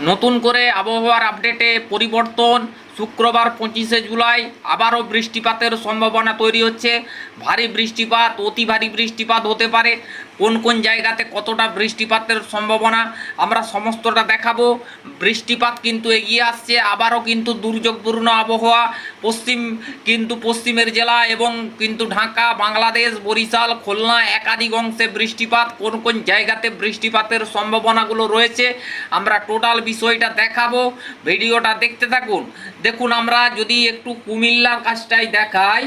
নতুন করে আবহাওয়ার আপডেটে পরিবর্তন। শুক্রবার পঁচিশে জুলাই আবারও বৃষ্টিপাতের সম্ভাবনা তৈরি হচ্ছে। ভারী বৃষ্টিপাত, অতি ভারী বৃষ্টিপাত হতে পারে। কোন কোন জায়গাতে কতটা বৃষ্টিপাতের সম্ভাবনা, আমরা সমস্তটা দেখাবো। বৃষ্টিপাত কিন্তু এগিয়ে আসছে, আবারও কিন্তু দুর্যোগপূর্ণ আবহাওয়া। পশ্চিম কিন্তু পশ্চিমের জেলা এবং কিন্তু ঢাকা, বাংলাদেশ, বরিশাল, খুলনা একাধিক অংশে বৃষ্টিপাত, কোন কোন জায়গাতে বৃষ্টিপাতের সম্ভাবনাগুলো রয়েছে, আমরা টোটাল বিষয়টা দেখাবো। ভিডিওটা দেখতে থাকুন। দেখুন, আমরা যদি একটু কুমিল্লার কাজটাই দেখাই,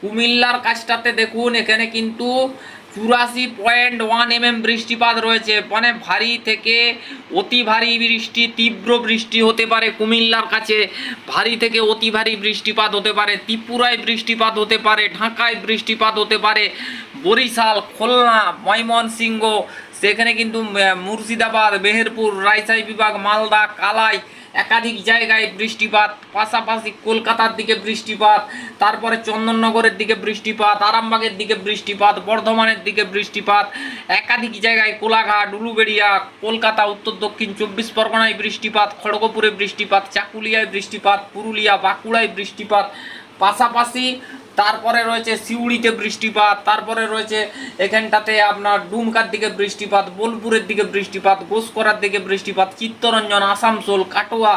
কুমিল্লার কাজটাতে দেখুন, এখানে কিন্তু চুরাশি পয়েন্ট ওয়ান এমএম বৃষ্টিপাত রয়েছে। মানে ভারী থেকে অতি ভারী বৃষ্টি, তীব্র বৃষ্টি হতে পারে কুমিল্লার কাছে। ভারী থেকে অতি ভারী বৃষ্টিপাত হতে পারে ত্রিপুরায় বৃষ্টিপাত হতে পারে, ঢাকায় বৃষ্টিপাত হতে পারে, বরিশাল, খুলনা, ময়মনসিংহ, সেখানে কিন্তু মুর্শিদাবাদ, মেহেরপুর, রাজশাহী বিভাগ, মালদা, কালাই একাধিক জায়গায় বৃষ্টিপাত, পাশাপাশি কলকাতার দিকে বৃষ্টিপাত, তারপরে চন্দননগরের দিকে বৃষ্টিপাত, আরামবাগের দিকে বৃষ্টিপাত, বর্ধমানের দিকে বৃষ্টিপাত, একাধিক জায়গায় কোলাঘাট, উলুবেড়িয়া, কলকাতা, উত্তর দক্ষিণ চব্বিশ পরগনায় বৃষ্টিপাত, খড়গপুরে বৃষ্টিপাত, চাকুলিয়ায় বৃষ্টিপাত, পুরুলিয়া, বাঁকুড়ায় বৃষ্টিপাত, পাশাপাশি তারপরে রয়েছে সিউড়িতে বৃষ্টিপাত, তারপরে রয়েছে এখানটাতে আপনার ডুমকার দিকে বৃষ্টিপাত, বোলপুরের দিকে বৃষ্টিপাত, ঘোষকরার দিকে বৃষ্টিপাত, চিত্তরঞ্জন, আসানসোল, কাটোয়া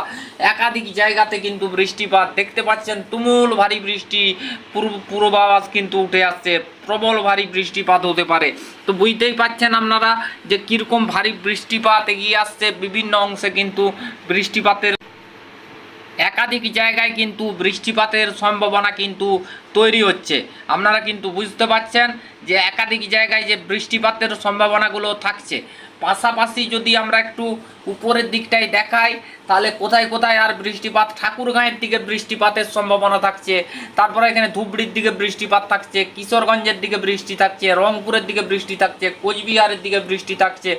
একাধিক জায়গাতে কিন্তু বৃষ্টিপাত। দেখতে পাচ্ছেন তুমুল ভারী বৃষ্টি, পূর্ব পূর্বাভাস কিন্তু উঠে আসছে। প্রবল ভারী বৃষ্টিপাত হতে পারে। তো বুঝতেই পাচ্ছেন আপনারা যে কীরকম ভারী বৃষ্টিপাত এগিয়ে আসছে, বিভিন্ন অংশে কিন্তু বৃষ্টিপাতের একাধিক জায়গায় কিন্তু বৃষ্টিপাতের সম্ভাবনা কিন্তু তৈরি হচ্ছে। আপনারা কিন্তু বুঝতে পারছেন যে একাধিক জায়গায় যে বৃষ্টিপাতের সম্ভাবনাগুলো থাকছে। পাশাপাশি যদি আমরা একটু উপরের দিকটাই দেখাই, তাহলে কোথায় কোথায় আর বৃষ্টিপাত, ঠাকুরগাঁয়ের দিকে বৃষ্টিপাতের সম্ভাবনা থাকছে, তারপরে এখানে ধুবড়ির দিকে বৃষ্টিপাত থাকছে, কিশোরগঞ্জের দিকে বৃষ্টি থাকছে, রংপুরের দিকে বৃষ্টি থাকছে, কোচবিহারের দিকে বৃষ্টি থাকছে,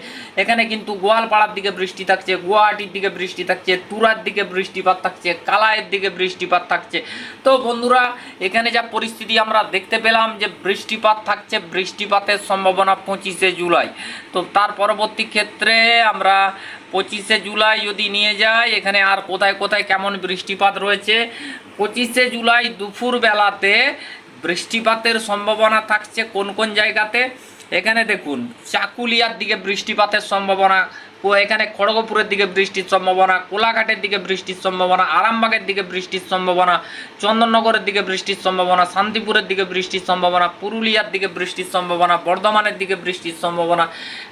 এখানে কিন্তু গোয়ালপাড়ার দিকে বৃষ্টি থাকছে, গুয়াহাটির দিকে বৃষ্টি থাকছে, তুরার দিকে বৃষ্টিপাত থাকছে কালায়ের দিকে বৃষ্টিপাত থাকছে। তো বন্ধুরা, এখানে যা পরিস্থিতি আমরা দেখতে পেলাম যে বৃষ্টিপাত থাকছে, বৃষ্টিপাতের সম্ভাবনা পঁচিশে জুলাই। তো তার পরবর্তী ক্ষেত্রে আমরা পঁচিশে জুলাই যদি নিয়ে যায়, এখানে আর কোথায় কোথায় কেমন বৃষ্টিপাত রয়েছে? পঁচিশে জুলাই দুপুর বেলাতে বৃষ্টিপাতের সম্ভাবনা থাকছে কোন কোন জায়গাতে? এখানে দেখুন, চাকুলিয়ার দিকে বৃষ্টিপাতের সম্ভাবনা এখানে খড়গপুরের দিকে বৃষ্টির সম্ভাবনা, কোলাঘাটের দিকে বৃষ্টির সম্ভাবনা, আরামবাগের দিকে বৃষ্টির সম্ভাবনা, চন্দননগরের দিকে বৃষ্টির সম্ভাবনা, শান্তিপুরের দিকে বৃষ্টির সম্ভাবনা, পুরুলিয়ার দিকে বৃষ্টির সম্ভাবনা, বর্ধমানের দিকে বৃষ্টির সম্ভাবনা,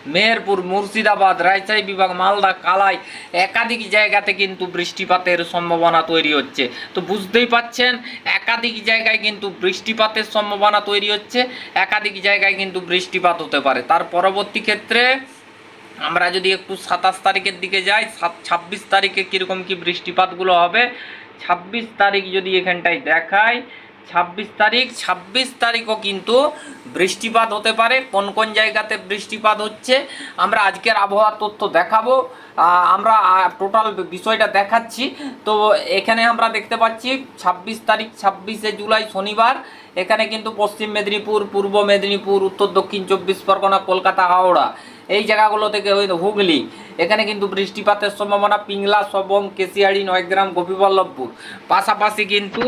মেহেরপুর, মুর্শিদাবাদ, রাজশাহী বিভাগ, মালদা, কালাই একাধিক জায়গাতে কিন্তু বৃষ্টিপাতের সম্ভাবনা তৈরি হচ্ছে। তো বুঝতেই পাচ্ছেন, একাধিক জায়গায় কিন্তু বৃষ্টিপাতের সম্ভাবনা তৈরি হচ্ছে, একাধিক জায়গায় কিন্তু বৃষ্টিপাত হতে পারে। তার পরবর্তী ক্ষেত্রে আমরা যদি একটু সাতাশ তারিখের দিকে যাই, সাত, ছাব্বিশ তারিখে কীরকম কি বৃষ্টিপাতগুলো হবে? ছাব্বিশ তারিখ যদি এখানটায় দেখাই, ছাব্বিশ তারিখ, ছাব্বিশ তারিখও কিন্তু বৃষ্টিপাত হতে পারে। কোন কোন জায়গাতে বৃষ্টিপাত হচ্ছে, আমরা আজকের আবহাওয়ার তথ্য দেখাবো। আমরা টোটাল বিষয়টা দেখাচ্ছি। তো এখানে আমরা দেখতে পাচ্ছি, ছাব্বিশ তারিখ, ছাব্বিশে জুলাই শনিবার, এখানে কিন্তু পশ্চিম মেদিনীপুর, পূর্ব মেদিনীপুর, উত্তর দক্ষিণ চব্বিশ পরগনা, কলকাতা, হাওড়া। এই জায়গাগুলো থেকে হুগলি। এখানে কিন্তু বৃষ্টিপাতের সম্ভাবনা, পিংলা, সবং, কেশিয়াড়ি, নয়গ্রাম, গোপীবল্লভপুর। পাশাপাশি কিন্তু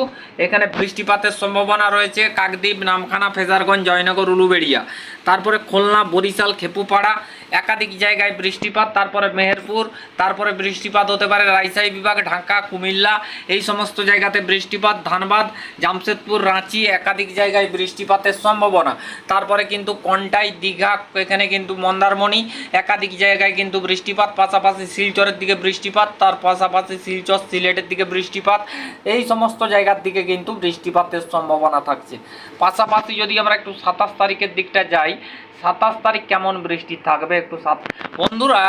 এখানে বৃষ্টিপাতের সম্ভাবনা রয়েছে কাকদ্বীপ, নামখানা, ফেজারগঞ্জ, জয়নগর, উলুবেড়িয়া। তারপরে খুলনা, বরিশাল, খেপুপাড়া একাধিক জায়গায় বৃষ্টিপাত, তারপরে মেহেরপুর, তারপরে বৃষ্টিপাত হতে পারে রাজশাহী বিভাগ, ঢাকা, কুমিল্লা, এই সমস্ত জায়গাতে বৃষ্টিপাত, ধানবাদ, জামশেদপুর, রাঁচি, একাধিক জায়গায় বৃষ্টিপাতের সম্ভাবনা। তারপরে কিন্তু কন্টাই, দীঘা, এখানে কিন্তু মন্দারমণি, একাধিক জায়গায় কিন্তু বৃষ্টিপাত, পাশাপাশি শিলচরের দিকে বৃষ্টিপাত, তার পাশাপাশি শিলচর, সিলেটের দিকে বৃষ্টিপাত, এই সমস্ত জায়গার দিকে কিন্তু বৃষ্টিপাতের সম্ভাবনা থাকছে। পাশাপাশি যদি আমরা একটু সাতাশ তারিখের দিকটা যাই, সাতাশ তারিখ কেমন বৃষ্টি থাকবে? একটু সাত বন্ধুরা,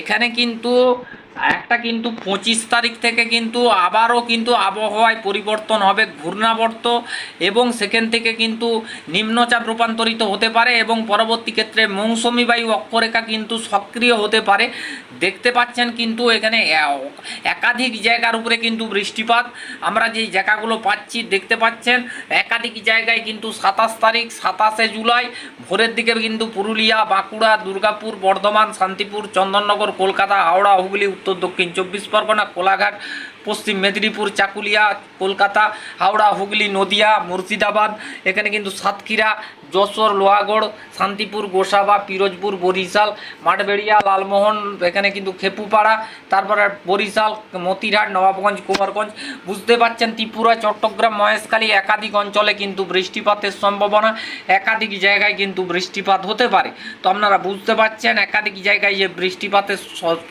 এখানে কিন্তু একটা কিন্তু পঁচিশ তারিখ থেকে কিন্তু আবারও কিন্তু আবহাওয়ায় পরিবর্তন হবে ঘূর্ণাবর্ত এবং সেখান থেকে কিন্তু নিম্নচাপ রূপান্তরিত হতে পারে এবং পরবর্তী ক্ষেত্রে মৌসুমি বায়ু অক্ষরেখা কিন্তু সক্রিয় হতে পারে। দেখতে পাচ্ছেন কিন্তু এখানে একাধিক জায়গার উপরে কিন্তু বৃষ্টিপাত। আমরা যে জায়গাগুলো পাচ্ছি দেখতে পাচ্ছেন, একাধিক জায়গায় কিন্তু সাতাশ তারিখ, সাতাশে জুলাই, ভোরের দিকে কিন্তু পুরুলিয়া, বাঁকুড়া, দুর্গাপুর বর্ধমান, শান্তিপুর, চন্দননগর, কলকাতা, হাওড়া, হুগলি, উত্তর, দক্ষিণ, চব্বিশ পরগনা, কোলাঘাট, পশ্চিম মেদিনীপুর, চাকুলিয়া, কলকাতা, হাওড়া, হুগলি, নদিয়া, মুর্শিদাবাদ, এখানে কিন্তু সাতক্ষীরা যশোর, লোহাগড়, শান্তিপুর, গোসাবা, পিরোজপুর, বরিশাল, মাঠবেড়িয়া, লালমোহন, এখানে কিন্তু খেপুপাড়া, তারপরে বরিশাল, মতিরহাট, নবাবগঞ্জ, কুমারগঞ্জ। বুঝতে পারছেন ত্রিপুরা, চট্টগ্রাম, মহেশখালী একাধিক অঞ্চলে কিন্তু বৃষ্টিপাতের সম্ভাবনা, একাধিক জায়গায় কিন্তু বৃষ্টিপাত হতে পারে। তো আপনারা বুঝতে পারছেন একাধিক জায়গায় যে বৃষ্টিপাতের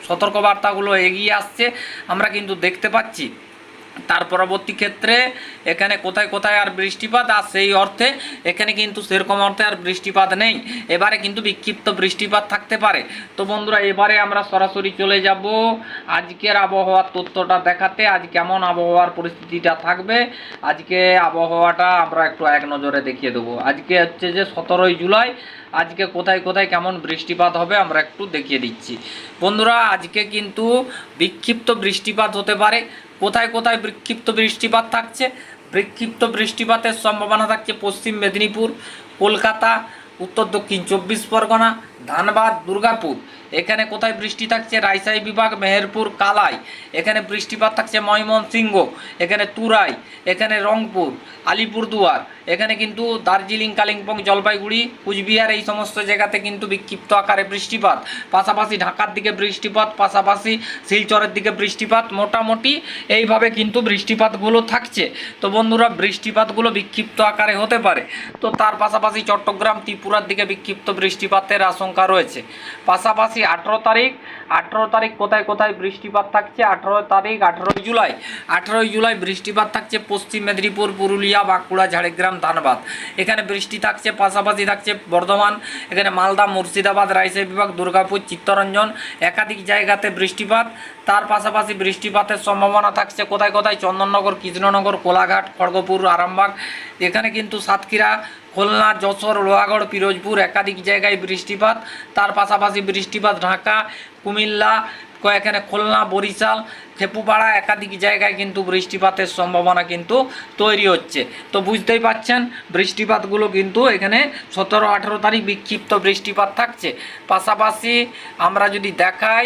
সতর্কবার্তাগুলো এগিয়ে আসছে, আমরা কিন্তু দেখতে পাচ্ছি। তার পরবর্তী ক্ষেত্রে এখানে কোথায় কোথায় আর বৃষ্টিপাত আর সেই অর্থে এখানে কিন্তু সেরকম অর্থে আর বৃষ্টিপাত নেই। এবারে কিন্তু বিক্ষিপ্ত বৃষ্টিপাত থাকতে পারে। তো বন্ধুরা, এবারে আমরা সরাসরি চলে যাব আজকের আবহাওয়ার তথ্যটা দেখাতে, আজ কেমন আবহাওয়ার পরিস্থিতিটা থাকবে। আজকে আবহাওয়াটা আমরা একটু এক নজরে দেখিয়ে দেবো। আজকে হচ্ছে যে সতেরোই জুলাই, আজকে কোথায় কোথায় কেমন বৃষ্টিপাত হবে আমরা একটু দেখিয়ে দিচ্ছি। বন্ধুরা, আজকে কিন্তু বিক্ষিপ্ত বৃষ্টিপাত হতে পারে। কোথায় কোথায় বিক্ষিপ্ত বৃষ্টিপাত থাকছে? বিক্ষিপ্ত বৃষ্টিপাতের সম্ভাবনা থাকছে পশ্চিম মেদিনীপুর কলকাতা উত্তর দক্ষিণ চব্বিশ পরগনা, ধানবাদ, দুর্গাপুর। এখানে কোথায় বৃষ্টি থাকছে? রাজশাহী বিভাগ, মেহেরপুর, কালাই। এখানে বৃষ্টিপাত থাকছে ময়মনসিংহ। এখানে তুরাই। এখানে রংপুর, আলিপুরদুয়ার। এখানে কিন্তু দার্জিলিং, কালিম্পং, জলপাইগুড়ি, কুচবিহার এই সমস্ত জায়গাতে কিন্তু বিক্ষিপ্ত আকারে বৃষ্টিপাত। পাশাপাশি ঢাকার দিকে বৃষ্টিপাত, পাশাপাশি শিলচরের দিকে বৃষ্টিপাত। মোটামুটি এইভাবে কিন্তু বৃষ্টিপাতগুলো থাকছে। তো বন্ধুরা, বৃষ্টিপাতগুলো বিক্ষিপ্ত আকারে হতে পারে। তো তার পাশাপাশি চট্টগ্রাম ত্রিপুরার দিকে বিক্ষিপ্ত বৃষ্টিপাতের আশঙ্কা রয়েছে। পাশাপাশি আঠেরো তারিখ আঠেরো তারিখ কোথায় কোথায় বৃষ্টিপাত থাকছে? আঠেরো তারিখ, আঠেরোই জুলাই আঠেরোই জুলাই বৃষ্টিপাত থাকছে পশ্চিম মেদিনীপুর, পুরুলিয়া, বাঁকুড়া, ঝাড়গ্রাম, ধানবাদ। এখানে বৃষ্টি থাকছে, পাশাপাশি থাকছে বর্ধমান, এখানে মালদা, মুর্শিদাবাদ রাজশাহী বিভাগ, দুর্গাপুর, চিত্তরঞ্জন। একাধিক জায়গাতে বৃষ্টিপাত, তার পাশাপাশি বৃষ্টিপাতের সম্ভাবনা থাকছে কোথায় কোথায়? চন্দননগর, কৃষ্ণনগর, কোলাঘাট, খড়গপুর, আরামবাগ এখানে কিন্তু সাতক্ষীরা, খুলনা, যশোর, লোহাগড়, পিরোজপুর একাধিক জায়গায় বৃষ্টিপাত। তার পাশাপাশি বৃষ্টিপাত ঢাকা, কুমিল্লা এখানে খুলনা, বরিশাল, খেপুপাড়া একাধিক জায়গায় কিন্তু বৃষ্টিপাতের সম্ভাবনা কিন্তু তৈরি হচ্ছে। তো বুঝতেই পাচ্ছেন, বৃষ্টিপাতগুলো কিন্তু এখানে সতেরো আঠেরো তারিখ বিক্ষিপ্ত বৃষ্টিপাত থাকছে। পাশাপাশি আমরা যদি দেখাই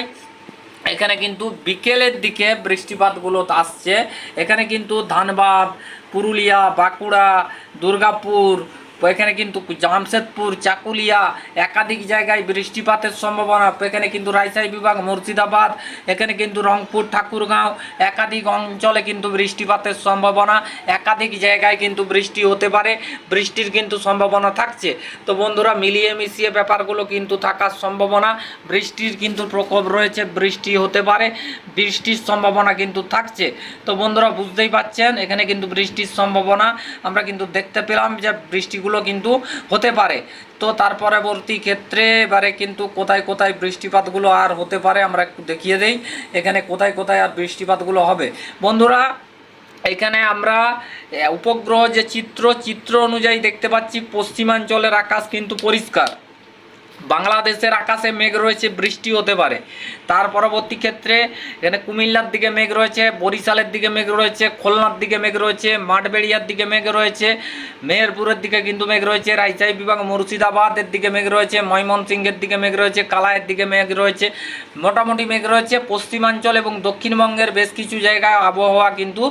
এখানে কিন্তু বিকেলের দিকে বৃষ্টিপাতগুলো আসছে। এখানে কিন্তু ধানবাদ পুরুলিয়া বাঁকুড়া দুর্গাপুর এখানে কিন্তু জামশেদপুর, চাকুলিয়া, একাধিক জায়গায় বৃষ্টিপাতের সম্ভাবনা। এখানে কিন্তু রাজশাহী বিভাগ, মুর্শিদাবাদ, এখানে কিন্তু রংপুর, ঠাকুরগাঁও, একাধিক অঞ্চলে কিন্তু বৃষ্টিপাতের সম্ভাবনা। একাধিক জায়গায় কিন্তু বৃষ্টি হতে পারে, বৃষ্টির কিন্তু সম্ভাবনা থাকছে। তো বন্ধুরা, মিলিয়ে মিশিয়ে ব্যাপারগুলো কিন্তু থাকার সম্ভাবনা, বৃষ্টির কিন্তু প্রকোপ রয়েছে, বৃষ্টি হতে পারে, বৃষ্টির সম্ভাবনা কিন্তু থাকছে। তো বন্ধুরা, বুঝতেই পাচ্ছেন এখানে কিন্তু বৃষ্টির সম্ভাবনা। আমরা কিন্তু দেখতে পেলাম যে বৃষ্টিগুলো কিন্তু হতে পারে। তো তার পরবর্তী ক্ষেত্রে এবারে কিন্তু কোথায় কোথায় বৃষ্টিপাতগুলো আর হতে পারে আমরা একটু দেখিয়ে দেই, এখানে কোথায় কোথায় আর বৃষ্টিপাতগুলো হবে। বন্ধুরা, এখানে আমরা উপগ্রহ যে চিত্র চিত্র অনুযায়ী দেখতে পাচ্ছি, পশ্চিমাঞ্চলের আকাশ কিন্তু পরিষ্কার। বাংলাদেশের আকাশে মেঘ রয়েছে, বৃষ্টি হতে পারে। তার পরবর্তী ক্ষেত্রে এখানে কুমিল্লার দিকে মেঘ রয়েছে, বরিশালের দিকে মেঘ রয়েছে, খুলনার দিকে মেঘ রয়েছে, মাঠবেড়িয়ার দিকে মেঘ রয়েছে, মেহেরপুরের দিকে কিন্তু মেঘ রয়েছে, রাজশাহী বিভাগ, মুর্শিদাবাদের দিকে মেঘ রয়েছে, ময়মনসিংহের দিকে মেঘ রয়েছে কালায়ের দিকে মেঘ রয়েছে, মোটামুটি মেঘ রয়েছে। পশ্চিমাঞ্চল এবং দক্ষিণবঙ্গের বেশ কিছু জায়গায় আবহাওয়া কিন্তু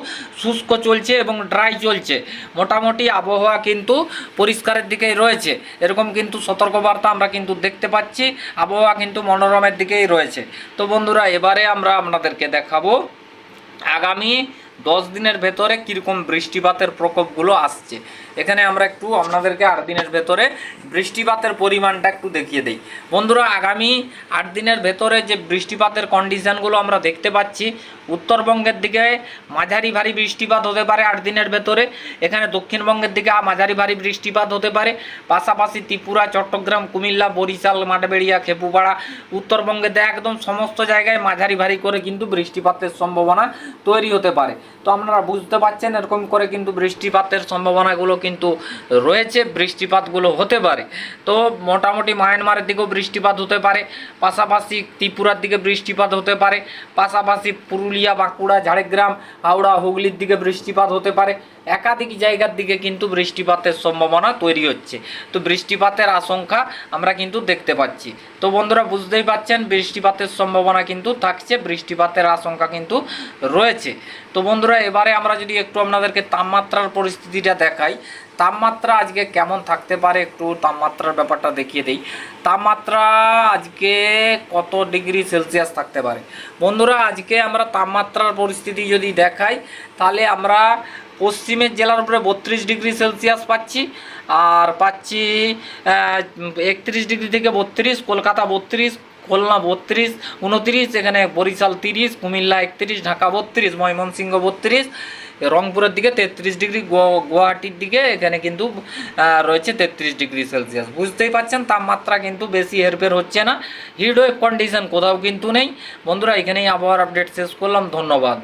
শুষ্ক চলছে এবং ড্রাই চলছে। মোটামুটি আবহাওয়া কিন্তু পরিষ্কারের দিকেই রয়েছে। এরকম কিন্তু সতর্কবার্তা আমরা কিন্তু দেখতে পাচ্ছি, আবহাওয়া কিন্তু মনোরমের দিকেই রয়েছে। তো বন্ধুরা, এবারে আমরা আপনাদেরকে দেখাবো আগামী দশ দিনের ভেতরে কীরকম বৃষ্টিপাতের প্রকোপগুলো আসছে। এখানে আমরা একটু আপনাদেরকে আট দিনের ভেতরে বৃষ্টিপাতের পরিমাণটা একটু দেখিয়ে দিই। বন্ধুরা, আগামী আট দিনের ভেতরে যে বৃষ্টিপাতের কন্ডিশনগুলো আমরা দেখতে পাচ্ছি, উত্তরবঙ্গের দিকে মাঝারি ভারী বৃষ্টিপাত হতে পারে আট দিনের ভেতরে, এখানে দক্ষিণবঙ্গের দিকে মাঝারি ভারী বৃষ্টিপাত হতে পারে, পাশাপাশি ত্রিপুরা, চট্টগ্রাম, কুমিল্লা, বরিশাল, মাঠবেড়িয়া, খেপুপাড়া উত্তরবঙ্গে দেয় একদম সমস্ত জায়গায় মাঝারি ভারী করে কিন্তু বৃষ্টিপাতের সম্ভাবনা তৈরি হতে পারে। তো আপনারা বুঝতে পারছেন এরকম করে কিন্তু বৃষ্টিপাতের সম্ভাবনাগুলো কিন্তু রয়েছে, বৃষ্টিপাতগুলো হতে পারে। তো মোটামুটি মায়ানমারের দিকেও বৃষ্টিপাত হতে পারে, পাশাপাশি ত্রিপুরার দিকে বৃষ্টিপাত হতে পারে, পাশাপাশি পুরুলিয়া, বাঁকুড়া, ঝাড়গ্রাম, হাওড়া, হুগলির দিকে বৃষ্টিপাত হতে পারে। একাধিক জায়গার দিকে কিন্তু বৃষ্টিপাতের সম্ভাবনা তৈরি হচ্ছে। তো বৃষ্টিপাতের আশঙ্কা আমরা কিন্তু দেখতে পাচ্ছি। তো বন্ধুরা, বুঝতেই পাচ্ছেন, বৃষ্টিপাতের সম্ভাবনা কিন্তু থাকছে, বৃষ্টিপাতের আশঙ্কা কিন্তু রয়েছে। তো বন্ধুরা, এবারে আমরা যদি একটু আপনাদেরকে তাপমাত্রার পরিস্থিতিটা দেখাই। তাপমাত্রা আজকে কেমন থাকতে পারে একটু তাপমাত্রার ব্যাপারটা দেখিয়ে দিই। তাপমাত্রা আজকে কত ডিগ্রি সেলসিয়াস থাকতে পারে? বন্ধুরা, আজকে আমরা তাপমাত্রার পরিস্থিতি যদি দেখাই, তাহলে আমরা পশ্চিমের জেলার উপরে বত্রিশ ডিগ্রি সেলসিয়াস পাচ্ছি, আর পাচ্ছি একত্রিশ ডিগ্রি থেকে বত্রিশ, কলকাতা বত্রিশ, খুলনা বত্রিশ, উনত্রিশ, এখানে বরিশাল তিরিশ, কুমিল্লা একত্রিশ, ঢাকা বত্রিশ, ময়মনসিংহ বত্রিশ, রংপুরের দিকে তেত্রিশ ডিগ্রি গুয়াহাটির দিকে এখানে কিন্তু রয়েছে তেত্রিশ ডিগ্রি সেলসিয়াস। বুঝতেই পারছেন তাপমাত্রা কিন্তু বেশি হেরফের হচ্ছে না। হিট ওয়েভ কন্ডিশন কোথাও কিন্তু নেই। বন্ধুরা, এখানেই আবহাওয়ার আপডেট শেষ করলাম। ধন্যবাদ।